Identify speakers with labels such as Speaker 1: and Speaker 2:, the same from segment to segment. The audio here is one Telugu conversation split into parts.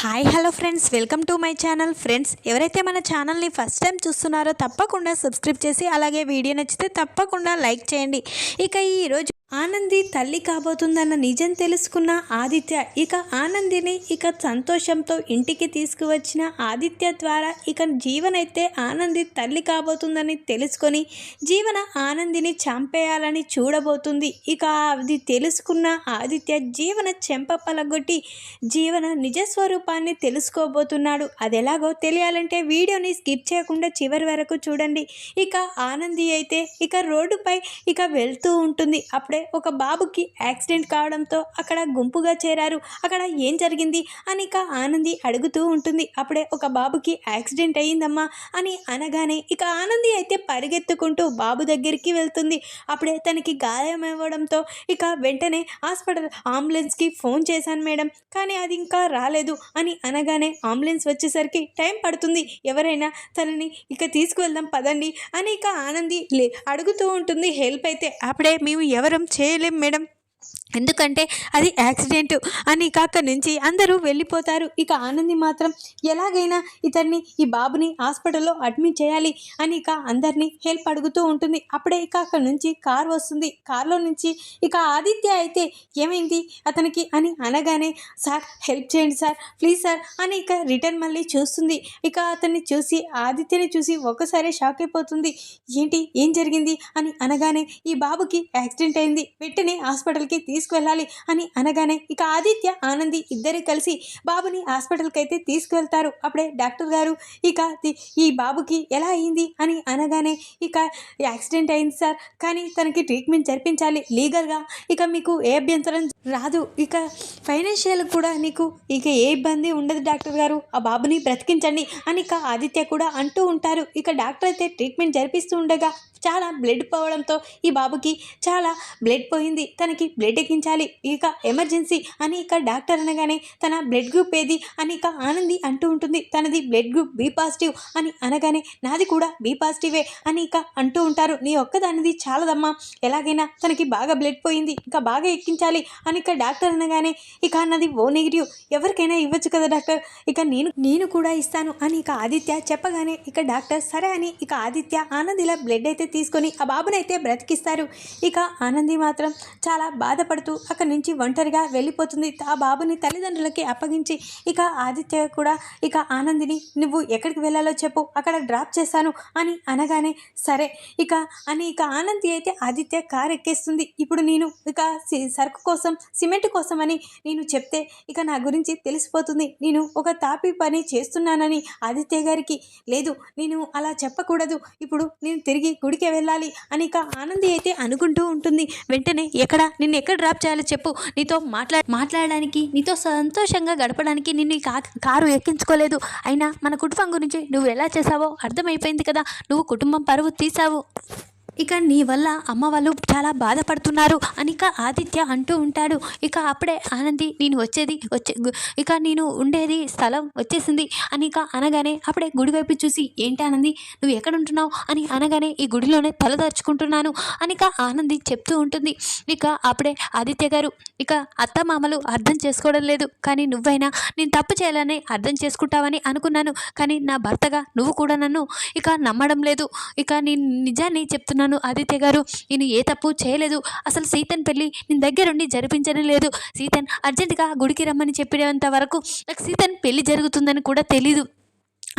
Speaker 1: Hi hello friends. Welcome to my channel. Friends ఎవరైతే మన ఛానల్ని ఫస్ట్ టైం చూస్తున్నారో తప్పకుండా సబ్స్క్రైబ్ చేసి అలాగే వీడియో నచ్చితే తప్పకుండా లైక్ చేయండి. ఇక ఈరోజు ఆనంది తల్లి కాబోతుందన్న నిజం తెలుసుకున్న ఆదిత్య ఇక ఆనందిని ఇక సంతోషంతో ఇంటికి తీసుకువచ్చిన ఆదిత్య ద్వారా ఇక జీవనైతే ఆనంది తల్లి కాబోతుందని తెలుసుకొని జీవన ఆనందిని చంపేయాలని చూడబోతుంది. ఇక అది తెలుసుకున్న ఆదిత్య జీవన చెంప పలగొట్టి జీవన నిజస్వరూపాన్ని తెలుసుకోబోతున్నాడు. అది ఎలాగో తెలియాలంటే వీడియోని స్కిప్ చేయకుండా చివరి వరకు చూడండి. ఇక ఆనంది అయితే ఇక రోడ్డుపై ఇక వెళ్తూ ఉంటుంది. అప్పుడే ఒక బాబుకి యాక్సిడెంట్ కావడంతో అక్కడ గుంపుగా చేరారు. అక్కడ ఏం జరిగింది? అని ఇక ఆనంది అడుగుతూ ఉంటుంది. అప్పుడే ఒక బాబుకి యాక్సిడెంట్ అయ్యిందమ్మా అని అనగానే ఇక ఆనంది అయితే పరిగెత్తుకుంటూ బాబు దగ్గరికి వెళ్తుంది. అప్పుడే తనకి గాయం అవ్వడంతో ఇక వెంటనే హాస్పిటల్ అంబులెన్స్కి ఫోన్ చేశాను మేడం. కానీ అది ఇంకా రాలేదు అని అనగానే అంబులెన్స్ వచ్చేసరికి టైం పడుతుంది. ఎవరైనా తనని ఇక తీసుకువెళ్దాం పదండి అని ఇక ఆనంది లే అడుగుతూ ఉంటుంది హెల్ప్ అయితే. అప్పుడే మేము ఎవరం చేయలేం మేడం. ఎందుకంటే అది యాక్సిడెంట్ అని ఇక అక్కడి నుంచి అందరూ వెళ్ళిపోతారు. ఇక ఆనంది మాత్రం ఎలాగైనా ఇతన్ని ఈ బాబుని హాస్పిటల్లో అడ్మిట్ చేయాలి అని ఇక అందరినీ హెల్ప్ అడుగుతూ ఉంటుంది. అప్పుడే ఇక అక్కడి నుంచి కార్ వస్తుంది. కార్లో నుంచి ఇక ఆదిత్య అయితే ఏమైంది? అతనికి అని అనగానే సార్ హెల్ప్ చేయండి సార్ ప్లీజ్ సార్ అని ఇక రిటర్న్ మళ్ళీ చూస్తుంది. ఇక అతన్ని చూసి ఆదిత్యని చూసి ఒక్కసారి షాక్ అయిపోతుంది. ఏంటి? ఏం జరిగింది? అని అనగానే ఈ బాబుకి యాక్సిడెంట్ అయింది. వెంటనే హాస్పిటల్కి తీసుకువెళ్ళాలి అని అనగానే ఇక ఆదిత్య ఆనంది ఇద్దరు కలిసి బాబుని హాస్పిటల్కి అయితే తీసుకువెళ్తారు. అప్పుడే డాక్టర్ గారు ఇక ఈ బాబుకి ఎలా అయింది? అని అనగానే ఇక యాక్సిడెంట్ అయింది సార్ కానీ తనకి ట్రీట్మెంట్ జరిపించాలి లీగల్గా. ఇక మీకు ఏ అభ్యంతరం రాదు. ఇక ఫైనాన్షియల్ కూడా నీకు ఇక ఏ ఇబ్బంది ఉండదు డాక్టర్ గారు. ఆ బాబుని బ్రతికించండి అని ఇక ఆదిత్య కూడా అంటూ ఉంటారు. ఇక డాక్టర్ అయితే ట్రీట్మెంట్ జరిపిస్తూ ఉండగా చాలా బ్లడ్ పోవడంతో ఈ బాబుకి చాలా బ్లడ్ పోయింది. తనకి బ్లడ్ ఎక్కించాలి. ఇక ఎమర్జెన్సీ అని ఇక డాక్టర్ అనగానే తన బ్లడ్ గ్రూప్ ఏది అని ఇక ఆనంది అంటూ ఉంటుంది. తనది బ్లడ్ గ్రూప్ బి పాజిటివ్ అని అనగానే నాది కూడా బి పాజిటివే అని ఇక అంటూ ఉంటారు. నీ ఒక్కదానిది చాలదమ్మా. ఎలాగైనా తనకి బాగా బ్లడ్ పోయింది. ఇంకా బాగా ఎక్కించాలి అని ఇక డాక్టర్ అనగానే ఇక అన్నది ఓ నెగిటివ్ ఎవరికైనా ఇవ్వచ్చు కదా డాక్టర్? ఇక నేను నేను కూడా ఇస్తాను అని ఇక ఆదిత్య చెప్పగానే ఇక డాక్టర్ సరే అని ఇక ఆదిత్య ఆనందిలా బ్లడ్ అయితే తీసుకొని ఆ బాబునైతే బ్రతికిస్తారు. ఇక ఆనంది మాత్రం చాలా బాధపడుతూ అక్కడి నుంచి ఒంటరిగా వెళ్ళిపోతుంది. ఆ బాబుని తల్లిదండ్రులకి అప్పగించి ఇక ఆదిత్య కూడా ఇక ఆనందిని నువ్వు ఎక్కడికి వెళ్ళాలో చెప్పు అక్కడ డ్రాప్ చేస్తాను అని అనగానే సరే ఇక అని ఇక ఆనంది అయితే ఆదిత్య కారు ఎక్కేస్తుంది ఇప్పుడు నేను ఇక సరుకు కోసం సిమెంట్ కోసమని నేను చెప్తే ఇక నా గురించి తెలిసిపోతుంది. నేను ఒక తాపి పని చేస్తున్నానని ఆదిత్య గారికి. లేదు నేను అలా చెప్పకూడదు. ఇప్పుడు నేను తిరిగి గుడికి వెళ్ళాలి అని ఇక ఆనంది అయితే అనుకుంటూ ఉంటుంది. వెంటనే ఎక్కడ? నిన్ను ఎక్కడ డ్రాప్ చేయాలో చెప్పు. నీతో మాట్లా మాట్లాడడానికి నీతో సంతోషంగా గడపడానికి నిన్ను ఈ కా- కారు ఎక్కించుకోలేదు. అయినా మన కుటుంబం గురించి నువ్వు ఎలా చేసావో అర్థమైపోయింది కదా. నువ్వు కుటుంబం పరువు తీసావు ఇక నీ వల్ల అమ్మ వాళ్ళు చాలా బాధపడుతున్నారు. అని ఇక ఆదిత్య అంటూ ఉంటాడు. ఇక అప్పుడే ఆనంది నేను వచ్చేది వచ్చే ఇక నేను ఉండేది స్థలం వచ్చేసింది. అని ఇక అనగానే అప్పుడే గుడి వైపు చూసి ఏంటి ఆనంది నువ్వు ఎక్కడ ఉంటున్నావు? అని అనగానే ఈ గుడిలోనే తలదార్చుకుంటున్నాను అని ఇక ఆనంది చెప్తూ ఉంటుంది. ఇక అప్పుడే ఆదిత్య గారు ఇక అత్త మామలు అర్థం చేసుకోవడం లేదు. కానీ నువ్వైనా నేను తప్పు చేయాలని అర్థం చేసుకుంటావని అనుకున్నాను. కానీ నా భర్తగా నువ్వు కూడా నన్ను ఇక నమ్మడం లేదు. ఇక నేను నిజాన్ని చెప్తున్నాను. ఆదిత్య గారు. నేను ఏ తప్పు చేయలేదు. అసలు సీతన్ పెళ్ళి నేను దగ్గరుండి జరిపించడం లేదు. సీతన్ అర్జెంటుగా గుడికి రమ్మని చెప్పేంత వరకు నాకు సీతన్ పెళ్ళి జరుగుతుందని కూడా తెలీదు.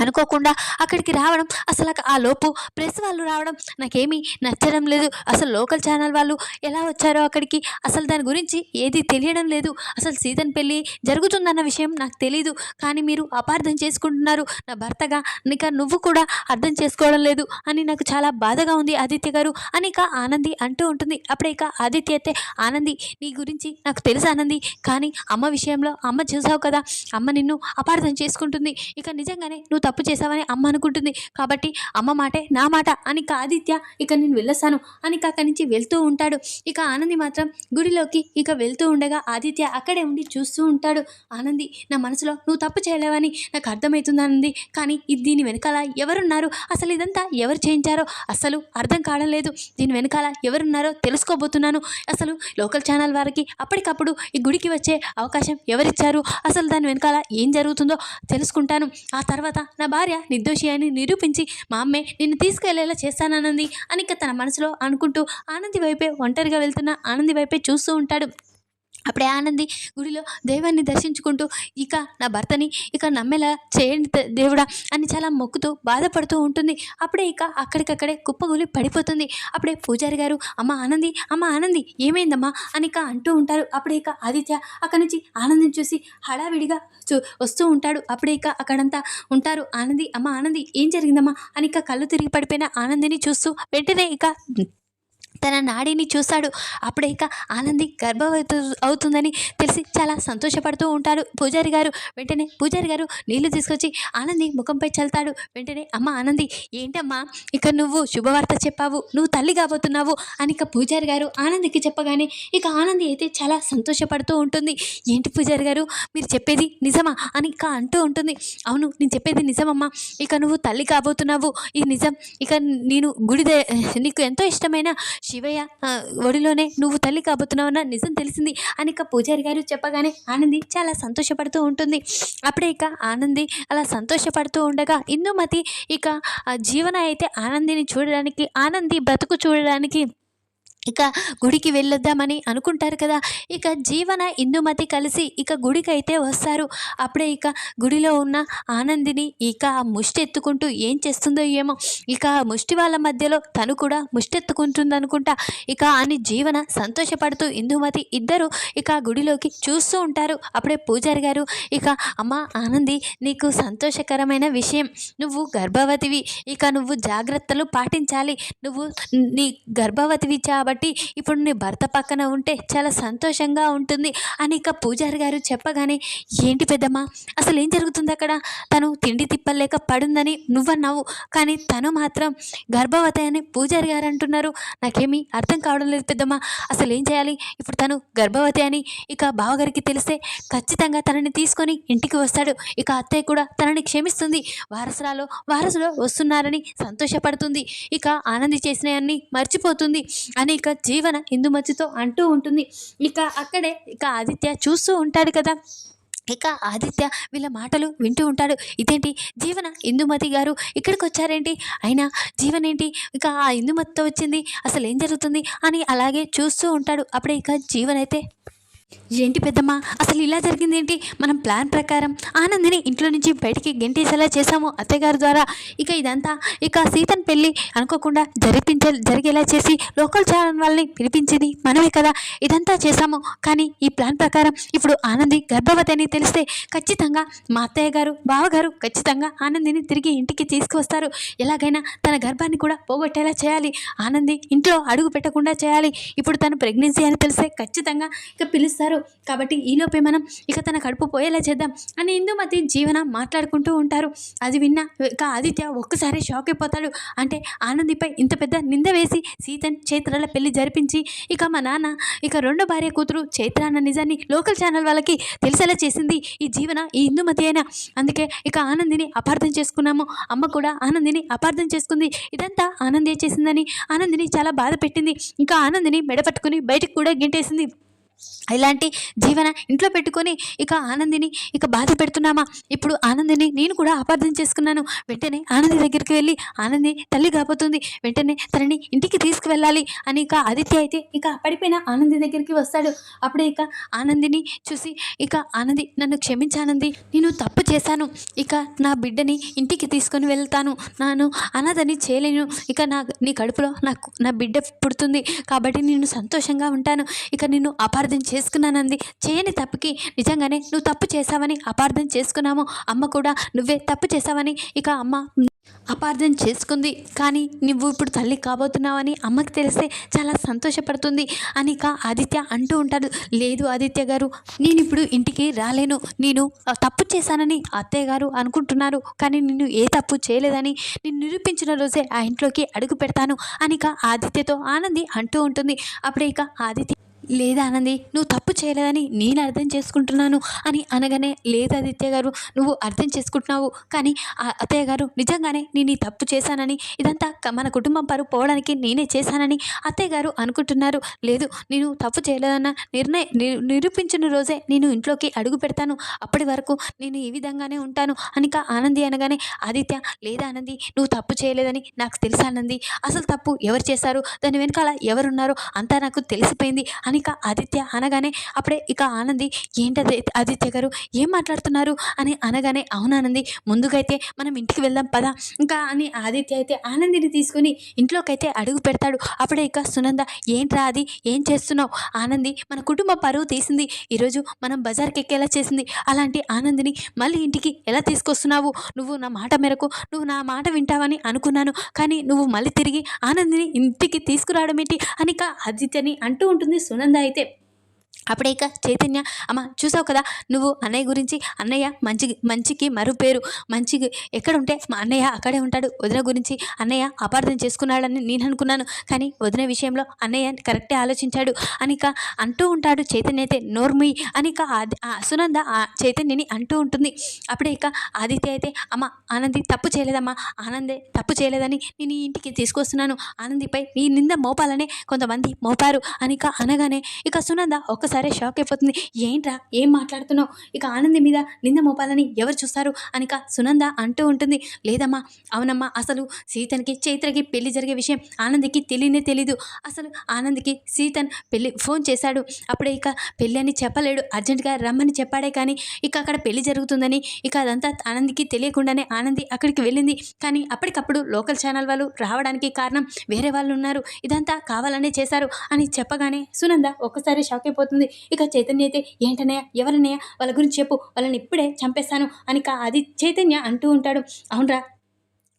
Speaker 1: అనుకోకుండా అక్కడికి రావడం అసలు ఆ లోపు ప్రెస్ వాళ్ళు రావడం నాకేమీ నచ్చడం లేదు. అసలు లోకల్ ఛానల్ వాళ్ళు ఎలా వచ్చారో అక్కడికి అసలు దాని గురించి ఏది తెలియడం లేదు. అసలు సీతన్ పెళ్ళి జరుగుతుందన్న విషయం నాకు తెలీదు. కానీ మీరు అపార్థం చేసుకుంటున్నారు. నా భర్తగా నీక నువ్వు కూడా అర్థం చేసుకోవడం లేదు అని నాకు చాలా బాధగా ఉంది ఆదిత్య గారు. అని ఇక ఆనంది అంటూ ఉంటుంది. అప్పుడే ఇక ఆదిత్య అయితే ఆనంది నీ గురించి నాకు తెలుసు ఆనంది. కానీ అమ్మ విషయంలో అమ్మ చూసావు కదా. అమ్మ నిన్ను అపార్థం చేసుకుంటుంది. ఇక నిజంగానే నువ్వు
Speaker 2: నువ్వు తప్పు చేసావని అమ్మ అనుకుంటుంది. కాబట్టి అమ్మ మాటే నా మాట అని ఆదిత్య ఇక నేను వెళ్ళొస్తాను అని అక్కడి నుంచి వెళ్తూ ఉంటాడు. ఇక ఆనంది మాత్రం గుడిలోకి ఇక వెళ్తూ ఉండగా ఆదిత్య అక్కడే ఉండి చూస్తూ ఉంటాడు. ఆనంది నా మనసులో నువ్వు తప్పు చేయలేవని నాకు అర్థమవుతుంది ఆనంది. కానీ ఇది దీని వెనకాల ఎవరున్నారు? అసలు ఇదంతా ఎవరు చేయించారో? అసలు అర్థం కావడం లేదు. దీని వెనకాల ఎవరున్నారో తెలుసుకోబోతున్నాను. అసలు లోకల్ ఛానల్ వారికి అప్పటికప్పుడు ఈ గుడికి వచ్చే అవకాశం ఎవరిచ్చారు? అసలు దాని వెనకాల ఏం జరుగుతుందో తెలుసుకుంటాను. ఆ తర్వాత నా భార్య నిర్దోషి అని నిరూపించి మా అమ్మే నిన్ను తీసుకెళ్ళేలా చేస్తానన్నది అని తన మనసులో అనుకుంటూ ఆనంది వైపే ఒంటరిగా వెళ్తున్న ఆనంది వైపే చూస్తూ ఉంటాడు. అప్పుడే ఆనంది గుడిలో దైవాన్ని దర్శించుకుంటూ ఇక నా భర్తని ఇక నమ్మేలా చేయండి దేవుడా అని చాలా మొక్కుతూ బాధపడుతూ ఉంటుంది. అప్పుడే ఇక అక్కడికక్కడే కుప్పగూలి పడిపోతుంది. అప్పుడే పూజారి గారు అమ్మ ఆనంది అమ్మ ఆనంది ఏమైందమ్మా? అని ఇక అంటూ ఉంటారు. అప్పుడే ఇక ఆదిత్య అక్కడి నుంచి ఆనందిని చూసి హడావిడిగా చూ వస్తూ ఉంటాడు. అప్పుడే ఇక అక్కడంతా ఉంటారు. ఆనంది అమ్మ ఆనంది ఏం జరిగిందమ్మా? అని ఇక కళ్ళు తిరిగి పడిపోయిన ఆనందిని చూస్తూ వెంటనే ఇక తన నాడిని చూశాడు అప్పుడే ఇక ఆనంది గర్భవతి అవుతుందని తెలిసి చాలా సంతోషపడుతూ ఉంటాడు పూజారి గారు వెంటనే పూజారి గారు నీళ్ళు తీసుకొచ్చి ఆనంది ముఖంపై చల్తాడు వెంటనే అమ్మ ఆనంది ఏంటమ్మా? ఇక నువ్వు శుభవార్త చెప్పావు. నువ్వు తల్లి కాబోతున్నావు అని ఇక పూజారి గారు ఆనందికి చెప్పగానే ఇక ఆనంది అయితే చాలా సంతోషపడుతూ ఉంటుంది. ఏంటి పూజారి గారు? మీరు చెప్పేది నిజమా? అని ఇక అంటూ ఉంటుంది. అవును నేను చెప్పేది నిజమమ్మా. ఇక నువ్వు తల్లి కాబోతున్నావు. ఈ నిజం ఇక నేను గుడి నీకు ఎంతో ఇష్టమైన శివయ్య ఒడిలోనే నువ్వు తల్లి కాబోతున్నావన్న నిజం తెలిసింది. అని ఇక పూజారి గారు చెప్పగానే ఆనంది చాలా సంతోషపడుతూ ఉంటుంది. అప్పుడే ఇక ఆనంది అలా సంతోషపడుతూ ఉండగా ఇందుమతి ఇక జీవన అయితే ఆనందిని చూడడానికి ఆనంది బ్రతుకు చూడడానికి ఇక గుడికి వెళ్ళొద్దామని అనుకుంటారు కదా ఇక జీవన ఇందుమతి కలిసి ఇక గుడికి అయితే వస్తారు. అప్పుడే ఇక గుడిలో ఉన్న ఆనందిని ఇక ఆ ఎత్తుకుంటూ ఏం చేస్తుందో ఏమో ఇక ఆ ముష్టి వాళ్ళ మధ్యలో తను కూడా ముష్టి ఇక అని జీవన సంతోషపడుతూ ఇందుమతి ఇద్దరు ఇక ఆ గుడిలోకి చూస్తూ ఉంటారు. అప్పుడే పూజారి గారు ఇక అమ్మ ఆనంది నీకు సంతోషకరమైన విషయం. నువ్వు గర్భవతివి. ఇక నువ్వు జాగ్రత్తలు పాటించాలి. నువ్వు నీ గర్భవతివి కాబట్టి కాబట్టి ఇప్పుడు నీ భర్త పక్కన ఉంటే చాలా సంతోషంగా ఉంటుంది. అని ఇక పూజారి గారు చెప్పగానే ఏంటి పెద్దమ్మ అసలు ఏం జరుగుతుంది అక్కడ? తను తిండి తిప్పలేక పడుందని నువ్వన్నావు కానీ తను మాత్రం గర్భవతి అని పూజారి గారు అంటున్నారు. నాకేమీ అర్థం కావడం లేదు పెద్దమ్మ. అసలు ఏం చేయాలి? ఇప్పుడు తను గర్భవతి అని ఇక బావగారికి తెలిస్తే ఖచ్చితంగా తనని తీసుకొని ఇంటికి వస్తాడు. ఇక అత్తయ్య కూడా తనని క్షమిస్తుంది. వారసురాలు వారసులు వస్తున్నారని సంతోషపడుతుంది. ఇక ఆనంది చేసినవన్నీ మర్చిపోతుంది అని ఇక జీవన ఇందుమతితో అంటూ ఉంటుంది. ఇక అక్కడే ఇక ఆదిత్య చూస్తూ ఉంటాడు కదా. ఇక ఆదిత్య వీళ్ళ మాటలు వింటూ ఉంటాడు. ఇదేంటి? జీవన ఇందుమతి గారు ఇక్కడికి వచ్చారేంటి అయినా జీవన్ ఏంటి ఇక ఆ ఇందుమతితో వచ్చింది. అసలు ఏం జరుగుతుంది? అని అలాగే చూస్తూ ఉంటాడు. అప్పుడే ఇక జీవన్ అయితే ఏంటి పెద్దమ్మ? అసలు ఇలా జరిగింది ఏంటి మనం ప్లాన్ ప్రకారం ఆనందిని ఇంట్లో నుంచి బయటికి గెంటేసేలా చేశాము అత్తయ్యగారి ద్వారా. ఇక ఇదంతా ఇక సీతన్ పెళ్ళి అనుకోకుండా జరిపించే జరిగేలా చేసి లోకల్ ఛానల్ వాళ్ళని పిలిపించింది మనమే కదా. ఇదంతా చేశాము. కానీ ఈ ప్లాన్ ప్రకారం ఇప్పుడు ఆనంది గర్భవతి అని తెలిస్తే ఖచ్చితంగా మా అత్తయ్య గారు బావగారు ఖచ్చితంగా ఆనందిని తిరిగి ఇంటికి తీసుకువస్తారు. ఎలాగైనా తన గర్భాన్ని కూడా పోగొట్టేలా చేయాలి. ఆనంది ఇంట్లో అడుగు పెట్టకుండా చేయాలి. ఇప్పుడు తను ప్రెగ్నెన్సీ అని తెలిస్తే ఖచ్చితంగా ఇక పిలుస్తారు. కాబట్టి ఈలోపే మనం ఇక తన కడుపు పోయేలా చేద్దాం అని ఇందుమతి జీవన మాట్లాడుకుంటూ ఉంటారు. అది విన్న ఇక ఆదిత్య ఒక్కసారి షాక్ అయిపోతాడు. అంటే ఆనందిపై ఇంత పెద్ద నింద వేసి సీతన్ చైత్రాల పెళ్ళి జరిపించి ఇక మా నాన్న ఇక రెండో భార్య కూతురు చైత్ర అన్న నిజాన్ని లోకల్ ఛానల్ వాళ్ళకి తెలిసేలా చేసింది ఈ జీవన ఈ ఇందుమతి అయినా. అందుకే ఇక ఆనందిని అపార్థం చేసుకున్నాము. అమ్మ కూడా ఆనందిని అపార్థం చేసుకుంది. ఇదంతా ఆనందే చేసిందని ఆనందిని చాలా బాధ పెట్టింది. ఇంకా ఆనందిని మెడపట్టుకుని బయటికి కూడా గింటేసింది. ఇలాంటి జీవన ఇంట్లో పెట్టుకొని ఇక ఆనందిని ఇక బాధ పెడుతున్నామా? ఇప్పుడు ఆనందిని నేను కూడా అపార్థం చేసుకున్నాను. వెంటనే ఆనంది దగ్గరికి వెళ్ళి ఆనంది తల్లి కాబోతుంది. వెంటనే తనని ఇంటికి తీసుకువెళ్ళాలి. అని ఇక ఆదిత్య అయితే ఇక పడిపోయిన ఆనంది దగ్గరికి వస్తాడు. అప్పుడే ఇక ఆనందిని చూసి ఇక ఆనంది నన్ను క్షమించానంది నేను తప్పు చేశాను. ఇక నా బిడ్డని ఇంటికి తీసుకొని వెళ్తాను. నాను అనాథని చేయలేను. ఇక నా నీ కడుపులో నాకు నా బిడ్డ పుడుతుంది. కాబట్టి నేను సంతోషంగా ఉంటాను. ఇక నిన్ను అపార్థం చేసుకున్నానంది. చేయని తప్పుకి నిజంగానే నువ్వు తప్పు చేశావని అపార్థం చేసుకున్నాము. అమ్మ కూడా నువ్వే తప్పు చేశావని ఇక అమ్మ అపార్థం చేసుకుంది. కానీ నువ్వు ఇప్పుడు తల్లి కాబోతున్నావని అమ్మకి తెలిస్తే చాలా సంతోషపడుతుంది అని ఇక ఆదిత్య అంటూ ఉంటాడు లేదు ఆదిత్య గారు నేను ఇప్పుడు ఇంటికి రాలేను. నేను తప్పు చేశానని అత్తయ్య గారు అనుకుంటున్నారు. కానీ నేను ఏ తప్పు చేయలేదని నేను నిరూపించిన రోజే ఆ ఇంట్లోకి అడుగు పెడతాను అని ఇక ఆదిత్యతో ఆనంది అంటూ ఉంటుంది. అప్పుడే ఇక ఆదిత్య లేదా ఆనంది నువ్వు తప్పు చేయలేదని నేను అర్థం చేసుకుంటున్నాను అని అనగానే లేదు ఆదిత్య గారు నువ్వు అర్థం చేసుకుంటున్నావు. కానీ ఆ అత్తయ్య గారు నిజంగానే నేను ఈ తప్పు చేశానని ఇదంతా మన కుటుంబం పరు పోవడానికి నేనే చేశానని అత్తయ్య గారు అనుకుంటున్నారు. లేదు నేను తప్పు చేయలేదన్న నిర్ణయ నిరూపించిన రోజే నేను ఇంట్లోకి అడుగు పెడతాను. అప్పటి వరకు నేను ఈ విధంగానే ఉంటాను అనిక ఆనంది అనగానే ఆదిత్య లేదా ఆనంది నువ్వు తప్పు చేయలేదని నాకు తెలుసా ఆనంది. అసలు తప్పు ఎవరు చేశారు? దాని వెనకాల ఎవరున్నారో అంతా నాకు తెలిసిపోయింది. అనిక ఆదిత్య అనగానే అప్పుడే ఇక ఆనంది ఏంటది? ఆదిత్య గారు ఏం మాట్లాడుతున్నారు? అని అనగానే అవునానంది ముందుకైతే మనం ఇంటికి వెళ్దాం పదా. ఇంకా అని ఆదిత్య అయితే ఆనందిని తీసుకుని ఇంట్లోకైతే అడుగు పెడతాడు. అప్పుడే ఇక సునంద ఏంట్రా అది? ఏం చేస్తున్నావు? ఆనంది మన కుటుంబ పరువు తీసింది. ఈరోజు మనం బజార్కి ఎక్కేలా చేసింది. అలాంటి ఆనందిని మళ్ళీ ఇంటికి ఎలా తీసుకొస్తున్నావు? నువ్వు నా మాట మేరకు నువ్వు నా మాట వింటావని అనుకున్నాను. కానీ నువ్వు మళ్ళీ తిరిగి ఆనందిని ఇంటికి తీసుకురావడం ఏంటి అని ఇక ఆదిత్యని అంటూ ఉంటుంది సునంద. అయితే అప్పుడే ఇక చైతన్య అమ్మ చూసావు కదా నువ్వు అన్నయ్య గురించి అన్నయ్య మంచి మంచికి మరో పేరు మంచికి ఎక్కడ ఉంటే మా అన్నయ్య అక్కడే ఉంటాడు వదిన గురించి అన్నయ్య అపార్థం చేసుకున్నాడని నేను అనుకున్నాను కానీ వదిన విషయంలో అన్నయ్య కరెక్టే ఆలోచించాడు అనిక అంటూ ఉంటాడు చైతన్య అయితే నోర్మి అనిక ఆది ఆ సునంద ఆ చైతన్యని అంటూ ఉంటుంది. అప్పుడే ఇక ఆదిత్య అయితే అమ్మ ఆనంది తప్పు చేయలేదమ్మా ఆనందే తప్పు చేయలేదని నేను ఈ ఇంటికి తీసుకొస్తున్నాను ఆనందిపై నీ నింద మోపాలనే కొంతమంది మోపారు అనిక అనగానే ఇక సునంద ఒక్కసారి షాక్ అయిపోతుంది. ఏంట్రా? ఏం మాట్లాడుతున్నావు? ఇక ఆనంది మీద నింద మోపాలని ఎవరు చూస్తారు? అనిక సునంద అంటూ ఉంటుంది. లేదమ్మా అవునమ్మా అసలు సీతన్కి చైత్రకి పెళ్ళి జరిగే విషయం ఆనందికి తెలియనే తెలీదు. అసలు ఆనందికి సీతన్ పెళ్ళి ఫోన్ చేశాడు. అప్పుడే ఇక పెళ్ళి అని చెప్పలేడు. అర్జెంటుగా రమ్మని చెప్పాడే కానీ ఇక అక్కడ పెళ్ళి జరుగుతుందని ఇక అదంతా ఆనందికి తెలియకుండానే ఆనంది అక్కడికి వెళ్ళింది. కానీ అప్పటికప్పుడు లోకల్ ఛానల్ వాళ్ళు రావడానికి కారణం వేరే వాళ్ళు ఉన్నారు. ఇదంతా కావాలనే చేశారు అని చెప్పగానే సునంద ఒక్కసారి షాక్ అయిపోతుంది. ఇక చైతన్య అయితే ఏంటనయ్య ఎవరనయ్య వాళ్ళ గురించి చెప్పు. వాళ్ళని ఇప్పుడే చంపేస్తాను అని అది చైతన్య అంటూ ఉంటాడు. అవునరా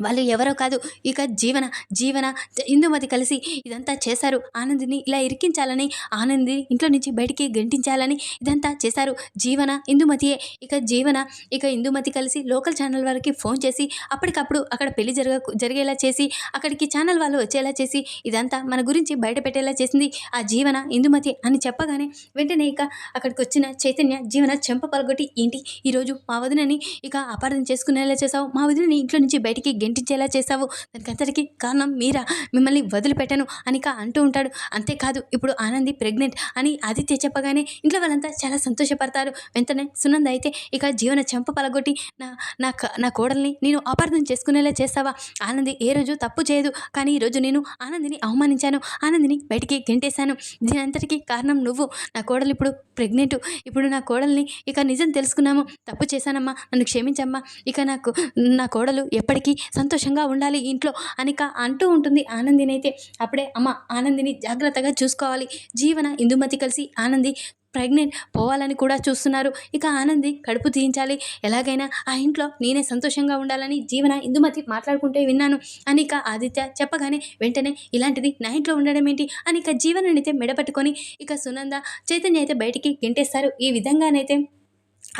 Speaker 2: వాళ్ళు ఎవరో కాదు. ఇక జీవన జీవన ఇందుమతి కలిసి ఇదంతా చేశారు. ఆనందిని ఇలా ఇరికించాలని ఆనందిని ఇంట్లో నుంచి బయటికి గంటించాలని ఇదంతా చేశారు జీవన ఇందుమతియే. ఇక జీవన ఇక ఇందుమతి కలిసి లోకల్ ఛానల్ వారికి ఫోన్ చేసి అప్పటికప్పుడు అక్కడ పెళ్ళి జరగ జరిగేలా చేసి అక్కడికి ఛానల్ వాళ్ళు వచ్చేలా చేసి ఇదంతా మన గురించి బయట పెట్టేలా చేసింది ఆ జీవన ఇందుమతి అని చెప్పగానే వెంటనే ఇక అక్కడికి వచ్చిన చైతన్య జీవన చెంప పలగొట్టి ఏంటి? ఈరోజు మా వదినని ఇక అపార్థం చేసుకునేలా చేసావు మా వదినని ఇంట్లో నుంచి బయటికి గెంటించేలా చేసావు దానికంతటికి కారణం మీరా? మిమ్మల్ని వదిలిపెట్టను అనిక అంటూ ఉంటాడు. అంతేకాదు ఇప్పుడు ఆనంది ప్రెగ్నెంట్ అని ఆదిత్య చెప్పగానే ఇంట్లో వాళ్ళంతా చాలా సంతోషపడతారు. వెంటనే సునంద అయితే ఇక జీవన చెంప పలగొట్టి నా నా నా కోడల్ని నేను అపార్థం చేసుకునేలా చేస్తావా? ఆనంది ఏ రోజు తప్పు చేయదు. కానీ ఈరోజు నేను ఆనందిని అవమానించాను. ఆనందిని బయటికి గెంటేశాను. దీని అంతటికి కారణం నువ్వు. నా కోడలు ఇప్పుడు ప్రెగ్నెంట్. ఇప్పుడు నా కోడల్ని ఇక నిజం తెలుసుకున్నాము. తప్పు చేశానమ్మా. నన్ను క్షమించమ్మా. ఇక నాకు నా కోడలు ఎప్పటికీ సంతోషంగా ఉండాలి ఇంట్లో అనిక అంటూ ఉంటుంది. ఆనందినైతే అప్పుడే అమ్మ ఆనందిని జాగ్రత్తగా చూసుకోవాలి. జీవన ఇందుమతి కలిసి ఆనంది ప్రెగ్నెంట్ పోవాలని కూడా చూస్తున్నారు. ఇక ఆనంది కడుపు తీయించాలి. ఎలాగైనా ఆ ఇంట్లో నేనే సంతోషంగా ఉండాలని జీవన ఇందుమతి మాట్లాడుకుంటే విన్నాను. అని ఇక ఆదిత్య చెప్పగానే వెంటనే ఇలాంటిది నా ఇంట్లో ఉండడం ఏంటి? అని ఇక జీవననైతే మెడపట్టుకొని ఇక సునంద చైతన్య అయితే బయటికి గెంటేస్తారు. ఈ విధంగానైతే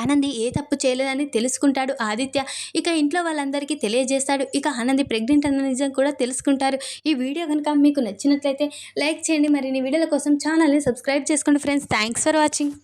Speaker 2: ఆనంది ఏ తప్పు చేయలేదని తెలుసుకుంటాడు ఆదిత్య. ఇక ఇంట్లో వాళ్ళందరికీ తెలియజేస్తాడు. ఇక ఆనంది ప్రెగ్నెంట్ అన్న నిజం కూడా తెలుసుకుంటారు. ఈ వీడియో కనుక మీకు నచ్చినట్లయితే లైక్ చేయండి. మరిన్ని వీడియోల కోసం ఛానల్ని సబ్స్క్రైబ్ చేసుకోండి ఫ్రెండ్స్ థ్యాంక్స్ ఫర్ వాచింగ్